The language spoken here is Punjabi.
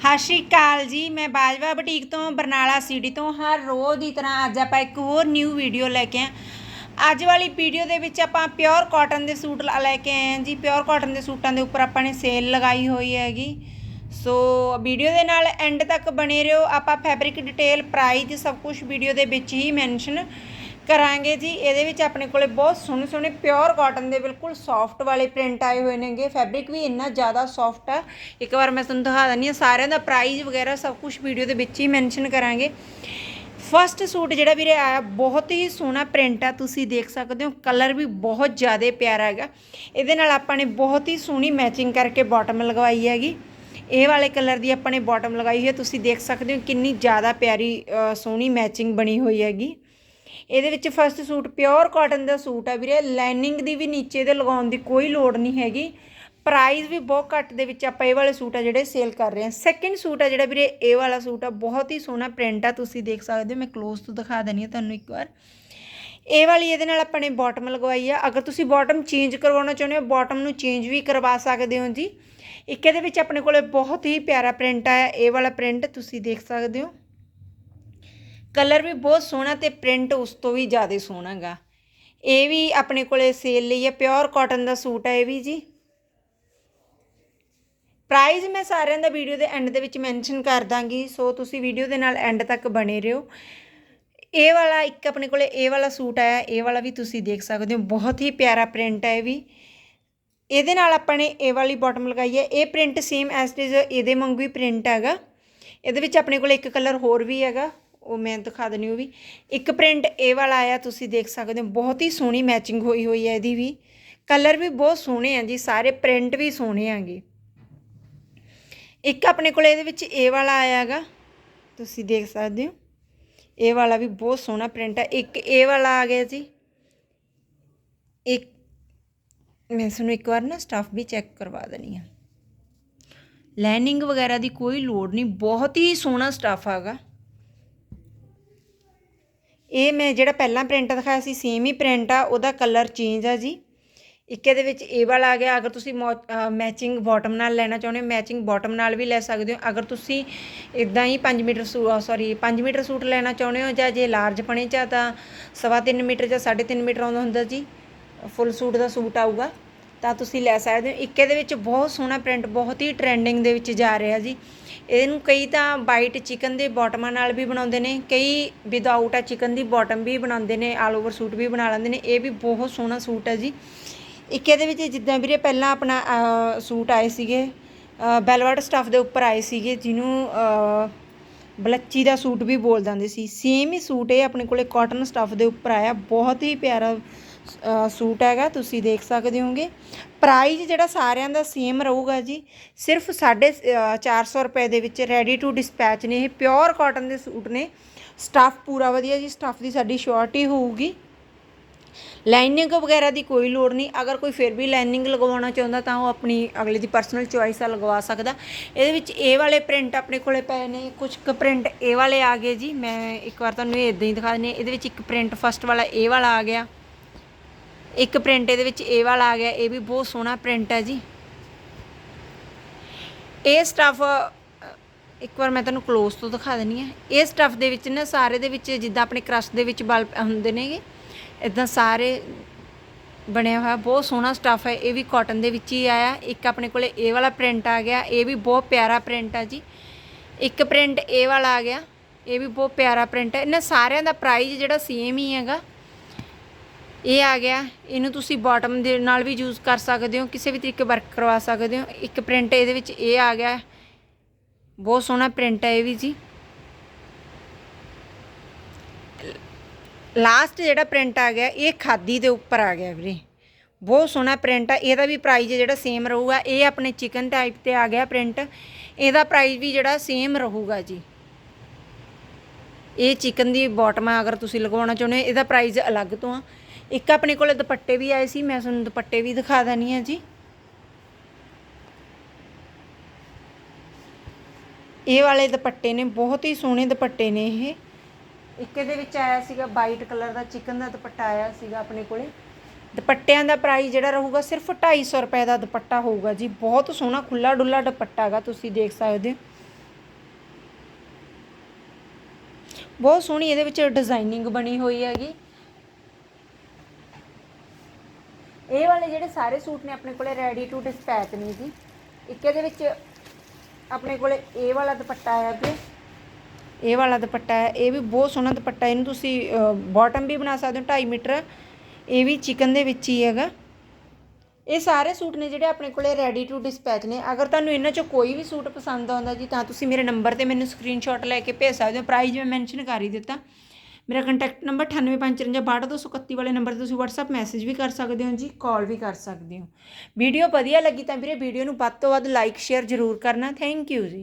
ਸਤਿ ਸ਼੍ਰੀ ਅਕਾਲ ਜੀ, ਮੈਂ ਬਾਜਵਾ ਬੁਟੀਕ ਤੋਂ, ਬਰਨਾਲਾ ਸਿਟੀ ਤੋਂ, ਹਰ ਰੋਜ਼ ਦੀ ਤਰ੍ਹਾਂ ਅੱਜ ਆਪਾਂ ਇੱਕ ਹੋਰ ਨਿਊ ਵੀਡੀਓ ਲੈ ਕੇ ਆਏ ਅੱਜ ਵਾਲੀ ਵੀਡੀਓ ਦੇ ਵਿੱਚ ਆਪਾਂ ਪਿਓਰ ਕਾਟਨ ਦੇ ਸੂਟ ਲ- ਲੈ ਕੇ ਆਏ ਹਾਂ ਜੀ। ਪਿਓਰ ਕਾਟਨ ਦੇ ਸੂਟਾਂ ਦੇ ਉੱਪਰ ਆਪਾਂ ਨੇ ਸੇਲ ਲਗਾਈ ਹੋਈ ਹੈਗੀ। ਸੋ ਵੀਡੀਓ ਦੇ ਨਾਲ ਐਂਡ ਤੱਕ ਬਣੇ ਰਹੋ। ਆਪਾਂ ਫੈਬਰਿਕ ਡਿਟੇਲ ਪ੍ਰਾਈਸ ਸਭ ਕੁਝ ਵੀਡੀਓ ਦੇ ਵਿੱਚ ਹੀ ਮੈਂਸ਼ਨ ਕਰਾਂਗੇ ਜੀ। ਇਹਦੇ ਵਿੱਚ ਆਪਣੇ ਕੋਲੇ ਬਹੁਤ ਸੋਹਣੇ ਸੋਹਣੇ ਪਿਓਰ ਕਾਟਨ ਦੇ ਬਿਲਕੁਲ ਸੌਫਟ ਵਾਲੇ ਪ੍ਰਿੰਟ ਆਏ ਹੋਏ ਨੇਗੇ। ਫੈਬਰਿਕ ਵੀ ਇੰਨਾ ਜ਼ਿਆਦਾ ਸੌਫਟ ਆ। ਇੱਕ ਵਾਰ ਮੈਂ ਤੁਹਾਨੂੰ ਦਿਖਾ ਦਿੰਦੀ ਹਾਂ। ਸਾਰਿਆਂ ਦਾ ਪ੍ਰਾਈਸ ਵਗੈਰਾ ਸਭ ਕੁਝ ਵੀਡੀਓ ਦੇ ਵਿੱਚ ਹੀ ਮੈਂਸ਼ਨ ਕਰਾਂਗੇ। ਫਸਟ ਸੂਟ ਜਿਹੜਾ ਵੀਰੇ ਆਇਆ, ਬਹੁਤ ਹੀ ਸੋਹਣਾ ਪ੍ਰਿੰਟ ਆ। ਤੁਸੀਂ ਦੇਖ ਸਕਦੇ ਹੋ ਕਲਰ ਵੀ ਬਹੁਤ ਜ਼ਿਆਦਾ ਪਿਆਰਾ ਹੈਗਾ। ਇਹਦੇ ਨਾਲ ਆਪਾਂ ਨੇ ਬਹੁਤ ਹੀ ਸੋਹਣੀ ਮੈਚਿੰਗ ਕਰਕੇ ਬਾਟਮ ਲਗਵਾਈ ਹੈਗੀ। ਇਹ ਵਾਲੇ ਕਲਰ ਦੀ ਆਪਾਂ ਨੇ ਬਾਟਮ ਲਗਾਈ ਹੋਈ ਹੈ। ਤੁਸੀਂ ਦੇਖ ਸਕਦੇ ਹੋ ਕਿੰਨੀ ਜ਼ਿਆਦਾ ਪਿਆਰੀ ਸੋਹਣੀ ਮੈਚਿੰਗ ਬਣੀ ਹੋਈ ਹੈਗੀ। ਇਹਦੇ ਵਿੱਚ ਫਸਟ ਸੂਟ ਪਿਓਰ ਕਾਟਨ ਦਾ ਸੂਟ ਆ ਵੀਰੇ। ਲਾਈਨਿੰਗ ਦੀ ਵੀ ਨੀਚੇ ਦੇ ਲਗਾਉਣ ਦੀ ਕੋਈ ਲੋੜ ਨਹੀਂ ਹੈਗੀ। ਪ੍ਰਾਈਸ ਵੀ ਬਹੁਤ ਘੱਟ ਦੇ ਵਿੱਚ ਆਪਾਂ ਇਹ ਵਾਲੇ ਸੂਟ ਆ ਜਿਹੜੇ ਸੇਲ ਕਰ ਰਹੇ ਹਾਂ। ਸੈਕਿੰਡ ਸੂਟ ਆ ਜਿਹੜਾ ਵੀਰੇ, ਇਹ ਵਾਲਾ ਸੂਟ ਆ। ਬਹੁਤ ਹੀ ਸੋਹਣਾ ਪ੍ਰਿੰਟ ਆ, ਤੁਸੀਂ ਦੇਖ ਸਕਦੇ ਹੋ। ਮੈਂ ক্লোਜ਼ ਤੋਂ ਦਿਖਾ ਦਿੰਦੀ ਹਾਂ ਤੁਹਾਨੂੰ ਇੱਕ ਵਾਰ। ਇਹ ਵਾਲੀ ਇਹਦੇ ਨਾਲ ਆਪਾਂ ਨੇ ਬਾਟਮ ਲਗਵਾਈ ਆ। ਅਗਰ ਤੁਸੀਂ ਬਾਟਮ ਚੇਂਜ ਕਰਵਾਉਣਾ ਚਾਹੁੰਦੇ ਹੋ ਬਾਟਮ ਨੂੰ ਚੇਂਜ ਵੀ ਕਰਵਾ ਸਕਦੇ ਹੋ ਜੀ। ਇੱਕ ਇਹਦੇ ਵਿੱਚ ਆਪਣੇ ਕੋਲੇ ਬਹੁਤ ਹੀ ਪਿਆਰਾ ਪ੍ਰਿੰਟ ਆਇਆ। ਇਹ ਵਾਲਾ ਪ੍ਰਿੰਟ ਤੁਸੀਂ ਦੇਖ ਸਕਦੇ ਹੋ। ਕਲਰ ਵੀ ਬਹੁਤ ਸੋਹਣਾ ਤੇ ਪ੍ਰਿੰਟ ਉਸ ਤੋਂ ਵੀ ਜ਼ਿਆਦਾ ਸੋਹਣਾ ਗਾ। ਇਹ ਵੀ ਆਪਣੇ ਕੋਲੇ ਸੇਲ ਲਈ ਹੈ ਪਿਓਰ ਕਾਟਨ ਦਾ ਸੂਟ ਹੈ ਇਹ ਵੀ ਜੀ। ਪ੍ਰਾਈਜ਼ ਮੈਂ ਸਾਰਿਆਂ ਦਾ ਵੀਡੀਓ ਦੇ ਐਂਡ ਦੇ ਵਿੱਚ ਮੈਂਸ਼ਨ ਕਰ ਦਾਂਗੀ, ਸੋ ਤੁਸੀਂ ਵੀਡੀਓ ਦੇ ਨਾਲ ਐਂਡ ਤੱਕ ਬਣੇ ਰਹੋ। ਇਹ ਵਾਲਾ ਇੱਕ ਆਪਣੇ ਕੋਲੇ ਇਹ ਵਾਲਾ ਸੂਟ ਆਇਆ, ਇਹ ਵਾਲਾ ਵੀ ਤੁਸੀਂ ਦੇਖ ਸਕਦੇ ਹੋ, ਬਹੁਤ ਹੀ ਪਿਆਰਾ ਪ੍ਰਿੰਟ ਹੈ ਇਹ ਵੀ। ਇਹਦੇ ਨਾਲ ਆਪਾਂ ਨੇ ਇਹ ਵਾਲੀ ਬਾਟਮ ਲਗਾਈ ਹੈ, ਇਹ print same as it is ਇਹਦੇ ਵਾਂਗੂ ਹੀ ਪ੍ਰਿੰਟ ਹੈਗਾ। ਇਹਦੇ ਵਿੱਚ ਆਪਣੇ ਕੋਲ ਇੱਕ ਕਲਰ ਹੋਰ ਵੀ ਹੈਗਾ। ਉਹ ਮੈਂ ਦਿਖਾ ਦਿੰਦੀ ਉਹ ਵੀ। ਇੱਕ ਪ੍ਰਿੰਟ ਇਹ ਵਾਲਾ ਆਇਆ, ਤੁਸੀਂ ਦੇਖ ਸਕਦੇ ਹੋ, ਬਹੁਤ ਹੀ ਸੋਹਣੀ ਮੈਚਿੰਗ ਹੋਈ ਹੋਈ ਹੈ ਇਹਦੀ ਵੀ। ਕਲਰ ਵੀ ਬਹੁਤ ਸੋਹਣੇ ਆ ਜੀ, ਸਾਰੇ ਪ੍ਰਿੰਟ ਵੀ ਸੋਹਣੇ ਆਗੇ ਇੱਕ ਆਪਣੇ ਕੋਲ ਇਹਦੇ ਵਿੱਚ ਇਹ ਵਾਲਾ ਆਇਆ ਹੈਗਾ, ਤੁਸੀਂ ਦੇਖ ਸਕਦੇ ਹੋ। ਇਹ ਵਾਲਾ ਵੀ ਬਹੁਤ ਸੋਹਣਾ ਪ੍ਰਿੰਟ ਹੈ ਇੱਕ ਇਹ ਵਾਲਾ ਆ ਗਿਆ ਜੀ। ਇੱਕ, ਮੈਂ ਤੁਹਾਨੂੰ ਇੱਕ ਵਾਰ ਨਾ ਸਟਫ ਵੀ ਚੈੱਕ ਕਰਵਾ ਦਨੀ ਆ ਲਾਈਨਿੰਗ ਵਗੈਰਾ ਦੀ ਕੋਈ ਲੋੜ ਨਹੀਂ, ਬਹੁਤ ਹੀ ਸੋਹਣਾ ਸਟਫ ਹੈਗਾ। ਇਹ ਮੈਂ ਜਿਹੜਾ ਪਹਿਲਾਂ ਪ੍ਰਿੰਟ ਦਿਖਾਇਆ ਸੀ ਸੇਮ ਹੀ ਪ੍ਰਿੰਟ ਆ, ਉਹਦਾ ਕਲਰ ਚੇਂਜ ਆ ਜੀ। ਇੱਕ ਇਹਦੇ ਵਿੱਚ ਇਹ ਵਾਲਾ ਆ ਗਿਆ, ਅਗਰ ਤੁਸੀਂ ਮੈਚਿੰਗ ਬਾਟਮ ਨਾਲ ਲੈਣਾ ਚਾਹੁੰਦੇ ਹੋ ਮੈਚਿੰਗ ਬਾਟਮ ਨਾਲ ਵੀ ਲੈ ਸਕਦੇ ਹੋ। ਅਗਰ ਤੁਸੀਂ ਇਦਾਂ ਹੀ 5 ਮੀਟਰ ਸੌਰੀ 5 ਮੀਟਰ ਸੂਟ ਲੈਣਾ ਚਾਹੁੰਦੇ ਹੋ ਜਾਂ ਜੇ ਲਾਰਜ ਪਣੇ ਚ ਆ ਤਾਂ ਸਵਾ 3 ਮੀਟਰ ਜਾਂ 3.5 ਮੀਟਰ ਆਉਂਦਾ ਹੁੰਦਾ ਜੀ ਫੁੱਲ ਸੂਟ ਦਾ ਸੂਟ ਆਊਗਾ, ਤਾਂ ਤੁਸੀਂ ਲੈ ਸਕਦੇ ਹੋ। ਇੱਕ ਇਹਦੇ ਵਿੱਚ ਬਹੁਤ ਸੋਹਣਾ ਪ੍ਰਿੰਟ ਬਹੁਤ ਹੀ ਟ੍ਰੈਂਡਿੰਗ ਦੇ ਵਿੱਚ ਜਾ ਰਿਹਾ ਜੀ। ਇਹਨੂੰ ਕਈ ਤਾਂ ਵਾਈਟ ਚਿਕਨ ਦੇ ਬਾਟਮਾਂ ਨਾਲ ਵੀ ਬਣਾਉਂਦੇ ਨੇ, ਕਈ ਵਿਦਆਊਟ ਆ ਚਿਕਨ ਦੀ ਬਾਟਮ ਵੀ ਬਣਾਉਂਦੇ ਨੇ ਆਲ ਓਵਰ ਸੂਟ ਵੀ ਬਣਾ ਲੈਂਦੇ ਨੇ, ਇਹ ਵੀ ਬਹੁਤ ਸੋਹਣਾ ਸੂਟ ਹੈ ਜੀ। ਇੱਕ ਇਹਦੇ ਵਿੱਚ ਜਿੱਦਾਂ ਵੀਰੇ ਪਹਿਲਾਂ ਆਪਣਾ ਸੂਟ ਆਏ ਸੀਗੇ ਬੈਲਵਟ ਸਟਫ ਦੇ ਉੱਪਰ ਆਏ ਸੀਗੇ, ਜਿਹਨੂੰ ਬਲੱਚੀ ਦਾ ਸੂਟ ਵੀ ਬੋਲ ਜਾਂਦੇ ਸੀ। ਸੇਮ ਹੀ ਸੂਟ ਇਹ ਆਪਣੇ ਕੋਲੇ ਕਾਟਨ ਸਟਫ ਦੇ ਉੱਪਰ ਆਇਆ, ਬਹੁਤ ਹੀ ਪਿਆਰਾ ਸੂਟ ਹੈਗਾ, ਤੁਸੀਂ ਦੇਖ ਸਕਦੇ ਹੋਗੇ ਪ੍ਰਾਈਸ ਜਿਹੜਾ ਸਾਰਿਆਂ ਦਾ ਸੇਮ ਰਹੂਗਾ ਜੀ, ਸਿਰਫ 450 ਰੁਪਏ ਦੇ ਵਿੱਚ ਰੈਡੀ ਟੂ ਡਿਸਪੈਚ ਨੇ, ਇਹ ਪਿਓਰ ਕਾਟਨ ਦੇ ਸੂਟ ਨੇ। ਸਟਫ ਪੂਰਾ ਵਧੀਆ ਜੀ ਸਟਫ ਦੀ ਸਾਡੀ ਸ਼ੋਰਟੀ ਹੋਊਗੀ। ਲਾਈਨਿੰਗ ਵਗੈਰਾ ਦੀ ਕੋਈ ਲੋੜ ਨਹੀਂ, ਅਗਰ ਕੋਈ ਫਿਰ ਵੀ ਲਾਈਨਿੰਗ ਲਗਵਾਉਣਾ ਚਾਹੁੰਦਾ ਤਾਂ ਉਹ ਆਪਣੀ ਅਗਲੇ ਦੀ ਪਰਸਨਲ ਚੁਆਇਸ ਆ, ਲਗਵਾ ਸਕਦਾ। ਇਹਦੇ ਵਿੱਚ ਇਹ ਵਾਲੇ ਪ੍ਰਿੰਟ ਆਪਣੇ ਕੋਲੇ ਪਏ ਨੇ ਕੁਝ ਕੁ ਪ੍ਰਿੰਟ ਇਹ ਵਾਲੇ ਆ ਗਏ ਜੀ, ਮੈਂ ਇੱਕ ਵਾਰ ਤੁਹਾਨੂੰ ਇਹ ਇਦਾਂ ਹੀ ਦਿਖਾ ਦਿੰਦੀ ਹਾਂ। ਇਹਦੇ ਵਿੱਚ ਇੱਕ ਪ੍ਰਿੰਟ ਫਸਟ ਵਾਲਾ ਇਹ ਵਾਲਾ ਆ ਗਿਆ। ਇੱਕ ਪ੍ਰਿੰਟ ਇਹਦੇ ਵਿੱਚ ਇਹ ਵਾਲਾ ਆ ਗਿਆ, ਇਹ ਵੀ ਬਹੁਤ ਸੋਹਣਾ ਪ੍ਰਿੰਟ ਹੈ ਜੀ। ਇਹ ਸਟਫ ਇੱਕ ਵਾਰ ਮੈਂ ਤੁਹਾਨੂੰ ক্লোਜ਼ ਤੋਂ ਦਿਖਾ ਦਿੰਨੀ ਆ ਇਹ ਸਟਫ ਦੇ ਵਿੱਚ ਨਾ ਸਾਰੇ ਦੇ ਵਿੱਚ ਜਿੱਦਾਂ ਆਪਣੇ ਕ੍ਰਸ਼ ਦੇ ਵਿੱਚ ਬਲ ਹੁੰਦੇ ਨੇਗੇ ਇਦਾਂ ਸਾਰੇ ਬਣਿਆ ਹੋਇਆ, ਬਹੁਤ ਸੋਹਣਾ ਸਟਫ ਹੈ। ਇਹ ਵੀ ਕਾਟਨ ਦੇ ਵਿੱਚ ਹੀ ਆਇਆ। ਇੱਕ ਆਪਣੇ ਕੋਲੇ ਇਹ ਵਾਲਾ ਪ੍ਰਿੰਟ ਆ ਗਿਆ। ਇਹ ਵੀ ਬਹੁਤ ਪਿਆਰਾ ਪ੍ਰਿੰਟ ਆ ਜੀ। ਇੱਕ ਪ੍ਰਿੰਟ ਇਹ ਵਾਲਾ ਆ ਗਿਆ। ਇਹ ਵੀ ਬਹੁਤ ਪਿਆਰਾ ਪ੍ਰਿੰਟ ਹੈ। ਇਹਨਾਂ ਸਾਰਿਆਂ ਦਾ ਪ੍ਰਾਈਸ ਜਿਹੜਾ ਸੇਮ ਹੀ ਹੈਗਾ। ਇਹ ਆ ਗਿਆ। ਇਹਨੂੰ ਤੁਸੀਂ ਬਾਟਮ ਦੇ ਨਾਲ ਵੀ ਯੂਜ਼ ਕਰ ਸਕਦੇ ਹੋ, ਕਿਸੇ ਵੀ ਤਰੀਕੇ ਵਰਕ ਕਰਵਾ ਸਕਦੇ ਹੋ। ਇੱਕ ਪ੍ਰਿੰਟ ਇਹਦੇ ਵਿੱਚ ਇਹ ਆ ਗਿਆ। ਬਹੁਤ ਸੋਹਣਾ ਪ੍ਰਿੰਟ ਹੈ ਇਹ ਵੀ ਜੀ। ਲਾਸਟ ਜਿਹੜਾ ਪ੍ਰਿੰਟ ਆ ਗਿਆ, ਇਹ ਖਾਦੀ ਦੇ ਉੱਪਰ ਆ ਗਿਆ ਵੀਰੇ। ਬਹੁਤ ਸੋਹਣਾ ਪ੍ਰਿੰਟ ਆ। ਇਹਦਾ ਵੀ ਪ੍ਰਾਈਸ ਜਿਹੜਾ ਸੇਮ ਰਹੂਗਾ। ਇਹ ਆਪਣੇ ਚਿਕਨ ਟਾਈਪ ਤੇ ਆ ਗਿਆ ਪ੍ਰਿੰਟ ਇਹਦਾ ਪ੍ਰਾਈਸ ਵੀ ਜਿਹੜਾ ਸੇਮ ਰਹੂਗਾ ਜੀ। ਇਹ ਚਿਕਨ ਦੀ ਬਾਟਮ ਆ, ਅਗਰ ਤੁਸੀਂ ਲਗਵਾਉਣਾ ਚਾਹੁੰਦੇ ਹੋ, ਇਹਦਾ ਪ੍ਰਾਈਸ ਅਲੱਗ ਤੋਂ ਆ। ਇੱਕ ਆਪਣੇ ਕੋਲੇ ਦੁਪੱਟੇ ਵੀ ਆਏ ਸੀ, ਮੈਂ ਤੁਹਾਨੂੰ ਦੁਪੱਟੇ ਵੀ ਦਿਖਾ ਦਨੀ ਆ ਜੀ। ਇਹ ਵਾਲੇ ਦੁਪੱਟੇ ਨੇ, ਬਹੁਤ ਹੀ ਸੋਹਣੇ ਦੁਪੱਟੇ ਨੇ ਇਹ। ਇੱਕ ਇਹਦੇ ਵਿੱਚ ਆਇਆ ਸੀਗਾ ਵਾਈਟ ਕਲਰ ਦਾ ਚਿਕਨ ਦਾ ਦੁਪੱਟਾ ਆਇਆ ਸੀਗਾ ਆਪਣੇ ਕੋਲੇ। ਦੁਪੱਟਿਆਂ ਦਾ ਪ੍ਰਾਈਸ ਜਿਹੜਾ ਰਹੂਗਾ ਸਿਰਫ 250 ਰੁਪਏ ਦਾ ਦੁਪੱਟਾ ਹੋਊਗਾ ਜੀ। ਬਹੁਤ ਸੋਹਣਾ ਖੁੱਲਾ ਡੁੱਲਾ ਦੁਪੱਟਾ ਹੈਗਾ, ਤੁਸੀਂ ਦੇਖ ਸਕਦੇ ਹੋ। ਬਹੁਤ ਸੋਹਣੀ ਇਹਦੇ ਵਿੱਚ ਡਿਜ਼ਾਈਨਿੰਗ ਬਣੀ ਹੋਈ ਹੈਗੀ। ਇਹ ਵਾਲੇ ਜਿਹੜੇ ਸਾਰੇ ਸੂਟ ਨੇ ਆਪਣੇ ਕੋਲੇ ਰੈਡੀ ਟੂ ਡਿਸਪੈਚ ਨੇ ਜੀ। ਇੱਕ ਇਹਦੇ ਵਿੱਚ ਆਪਣੇ ਕੋਲੇ ਇਹ ਵਾਲਾ ਦੁਪੱਟਾ ਆਇਆ ਜੀ ਇਹ ਵਾਲਾ ਦੁਪੱਟਾ ਹੈ। ਇਹ ਵੀ ਬਹੁਤ ਸੋਹਣਾ ਦੁਪੱਟਾ ਇਹਨੂੰ ਤੁਸੀਂ ਬਾਟਮ ਵੀ ਬਣਾ ਸਕਦੇ ਹੋ 2.5 ਮੀਟਰ। ਇਹ ਵੀ ਚਿਕਨ ਦੇ ਵਿੱਚ ਹੀ ਹੈਗਾ। ਇਹ ਸਾਰੇ ਸੂਟ ਨੇ ਜਿਹੜੇ ਆਪਣੇ ਕੋਲੇ ਰੈਡੀ ਟੂ ਡਿਸਪੈਚ ਨੇ। ਅਗਰ ਤੁਹਾਨੂੰ ਇਹਨਾਂ ਚੋਂ ਕੋਈ ਵੀ ਸੂਟ ਪਸੰਦ ਆਉਂਦਾ ਜੀ, ਤਾਂ ਤੁਸੀਂ ਮੇਰੇ ਨੰਬਰ ਤੇ ਮੈਨੂੰ ਸਕਰੀਨਸ਼ਾਟ ਲੈ ਕੇ ਭੇਜ ਸਕਦੇ ਹੋ। ਪ੍ਰਾਈਸ ਮੈਂ ਮੈਂਸ਼ਨ ਕਰ ਹੀ ਦਿੱਤਾ। ਮੇਰਾ ਕੰਟੈਕਟ ਨੰਬਰ 9855626231 ਵਾਲੇ ਨੰਬਰ ਤੇ ਤੁਸੀਂ WhatsApp ਮੈਸੇਜ ਵੀ ਕਰ ਸਕਦੇ ਹੋ ਜੀ ਕਾਲ ਵੀ ਕਰ ਸਕਦੇ ਹੋ। ਵੀਡੀਓ ਵਧੀਆ ਲੱਗੀ ਤਾਂ ਵੀਰੇ ਵੀਡੀਓ ਨੂੰ ਵੱਧ ਤੋਂ ਵੱਧ ਲਾਈਕ ਸ਼ੇਅਰ ਜ਼ਰੂਰ ਕਰਨਾ। ਥੈਂਕ ਯੂ ਜੀ।